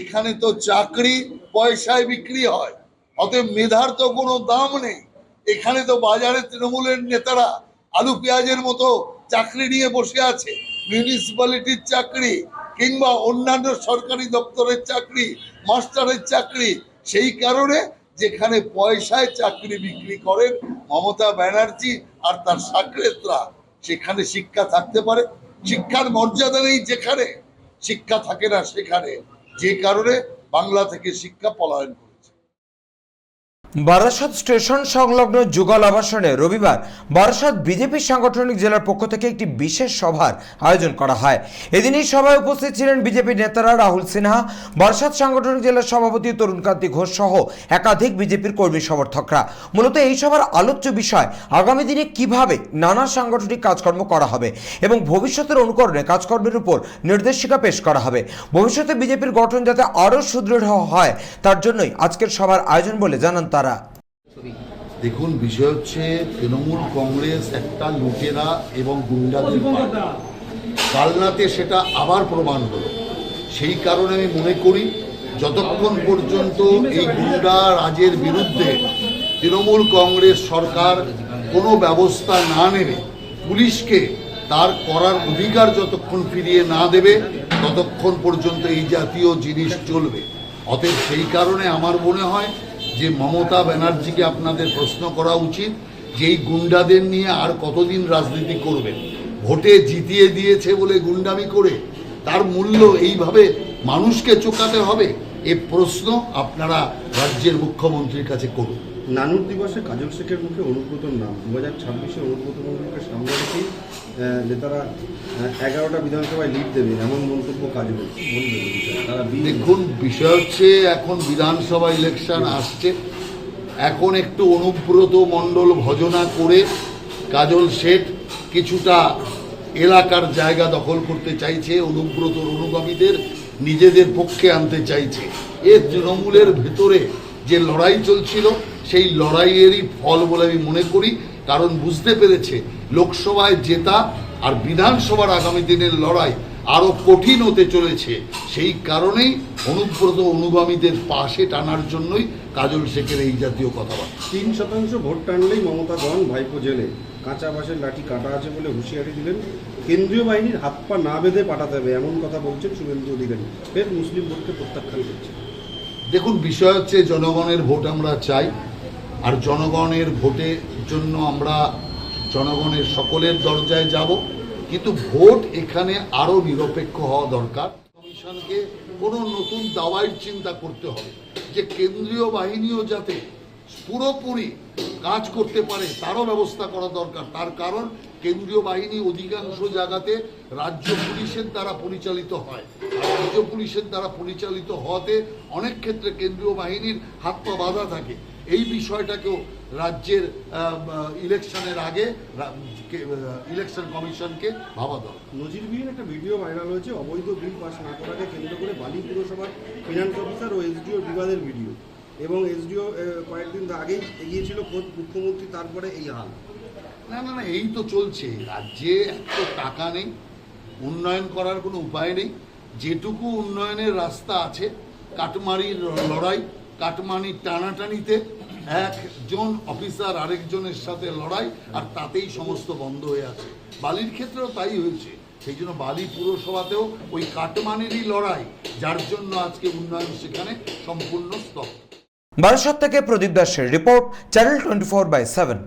এখানে তো চাকরি পয়সায় বিক্রি হয়, অতএব মেধার তো কোনো দাম নেই। এখানে তো বাজারে তৃণমূলের নেতারা আলু পেঁয়াজের মতো চাকরি নিয়ে বসে আছে। মিউনিসিপ্যালিটির চাকরি কিংবা অন্যান্য সরকারি দপ্তরের চাকরি, মাস্টারের চাকরি, সেই কারণে যেখানে পয়সায় চাকরি বিক্রি করেন মমতা ব্যানার্জি আর তার সাকরেতরা, সেখানে শিক্ষা থাকতে পারে। শিক্ষার মর্যাদা নেই যেখানে, শিক্ষা থাকে না সেখানে। যে কারণে বাংলা থেকে শিক্ষা পলায়ন বারাসাত স্টেশন সংলগ্ন যুগল আবাসনে রবিবার বারাসাত বিজেপি সাংগঠনিক জেলার পক্ষ থেকে একটি বিশেষ সভার আয়োজন করা হয়। এদিন এই সভায় উপস্থিত ছিলেন বিজেপি নেতারা রাহুল সিনহা, বারাসাত সাংগঠনিক জেলার সভাপতি তরুণকান্তি ঘোষ সহ একাধিক বিজেপির কর্মী সমর্থকরা। মূলত এই সভার আলোচ্য বিষয়, আগামী দিনে কীভাবে নানা সাংগঠনিক কাজকর্ম করা হবে এবং ভবিষ্যতের অনুকরণে কাজকর্মের উপর নির্দেশিকা পেশ করা হবে। ভবিষ্যতে বিজেপির গঠন যাতে আরও সুদৃঢ় হয়, তার জন্যই আজকের সভার আয়োজন বলে জানান তারা। দেখুন বিষয় হচ্ছে তৃণমূল কংগ্রেস একটা লুটেরা এবং গুন্ডাদের। কালনাতে সেটা আবার প্রমাণ হলো। সেই কারণে আমি মনে করি যতক্ষণ পর্যন্ত এই গুন্ডা রাজের বিরুদ্ধে তৃণমূল কংগ্রেস সরকার কোনো ব্যবস্থা না নেবে পুলিশকে তার করার অধিকার যতক্ষণ ফিরিয়ে না দেবে ততক্ষণ পর্যন্ত এই জাতীয় জিনিস চলবে। অতএব সেই কারণে আমার মনে হয় যে মমতা ব্যানার্জিকে আপনাদের প্রশ্ন করা উচিত যে এই গুন্ডাদের নিয়ে আর কতদিন রাজনীতি করবেন ভোটে জিতিয়ে দিয়েছে বলে গুন্ডামি করে, তার মূল্য এইভাবে মানুষকে চোকাতে হবে? এ প্রশ্ন আপনারা রাজ্যের মুখ্যমন্ত্রীর কাছে করুন। নানুর দিবসে কাজল শেখের মুখে অনুব্রতর নাম। দু হাজার ছাব্বিশে অনুব্রত মন্ডলকে সামনে রেখেই আহ, নেতারা এগারোটা বিধানসভায় লিড দেবে এমন মন্তব্য কাজলের। কি বলবেন এই বিষয়ে? তারা দেখুন বিষয় হচ্ছে এখন বিধানসভা ইলেকশন আসছে। এখন একটু অনুব্রত মণ্ডল ভজনা করে কাজল শেঠ কিছুটা এলাকার জায়গা দখল করতে চাইছে অনুব্রতর অনুগামীদের নিজেদের পক্ষে আনতে চাইছে। এর তৃণমূলের ভেতরে যে লড়াই চলছিল সেই লড়াইয়েরই ফল বলে আমি মনে করি কারণ বুঝতে পেরেছে লোকসভায় জেতা আর বিধানসভার আগামী দিনের লড়াই আরও কঠিন হতে চলেছে। সেই কারণেই অনুব্রত অনুগামীদের পাশে টানার জন্যই কাজল শেখের এই জাতীয় কথাবার্তা। তিন শতাংশ ভোট টানলেই মমতা গণ ভাইপো জেলে। কাঁচা বাসের লাঠি কাটা আছে বলে হুঁশিয়ারি দিলেন। কেন্দ্রীয় বাহিনীর হাত পা না বেঁধে পাঠাতে হবে এমন কথা বলছেন শুভেন্দু অধিকারী। ফের মুসলিম ভোটকে প্রত্যাখ্যান করছে দেখুন বিষয় হচ্ছে জনগণের ভোট আমরা চাই আর জনগণের ভোটের জন্য আমরা জনগণের সকলের দরজায় যাব। কিন্তু ভোট এখানে আরও নিরপেক্ষ হওয়া দরকার। কমিশনকে কোনো নতুন দাওয়াইয়ের চিন্তা করতে হবে যে কেন্দ্রীয় বাহিনীও যাতে পুরোপুরি কাজ করতে পারে, তারও ব্যবস্থা করা দরকার। তার কারণ কেন্দ্রীয় বাহিনী অধিকাংশ জায়গাতে রাজ্য পুলিশের দ্বারা পরিচালিত হয়। রাজ্য পুলিশের দ্বারা পরিচালিত হওয়াতে অনেক ক্ষেত্রে কেন্দ্রীয় বাহিনীর হাত পা বাঁধা থাকে। এই বিষয়টাকেও রাজ্যের ইলেকশনের আগে ইলেকশন কমিশনকে ভাবা দরকার। নজিরবিহীন একটা ভিডিও ভাইরাল হয়েছে অবৈধ বিল পাস না করাকে কেন্দ্র করে বালি পুরসভার ফিনান্স অফিসার ও এসডিও বিবাদের ভিডিও। এবং এসডিও কয়েকদিন আগেই এগিয়েছিল খোদ মুখ্যমন্ত্রী তারপরে এই হাল। না না না এই তো চলছে। রাজ্যে এত টাকা নেই উন্নয়ন করার কোনো উপায় নেই। যেটুকু উন্নয়নের রাস্তা আছে কাটমারির লড়াই কাটমানির টানাটানিতে একজন অফিসার আরেকজনের সাথে লড়াই, আর তাতেই সমস্ত বন্ধ হয়ে আছে। বালির ক্ষেত্রেও তাই হয়েছে। সেই জন্য বালি পুরসভাতেও ওই কাটমানিরই লড়াই, যার জন্য আজকে উন্নয়ন সেখানে সম্পূর্ণ স্তব্ধ। বারাসত থেকে প্রদীপ দাসের report, channel twenty four by seven.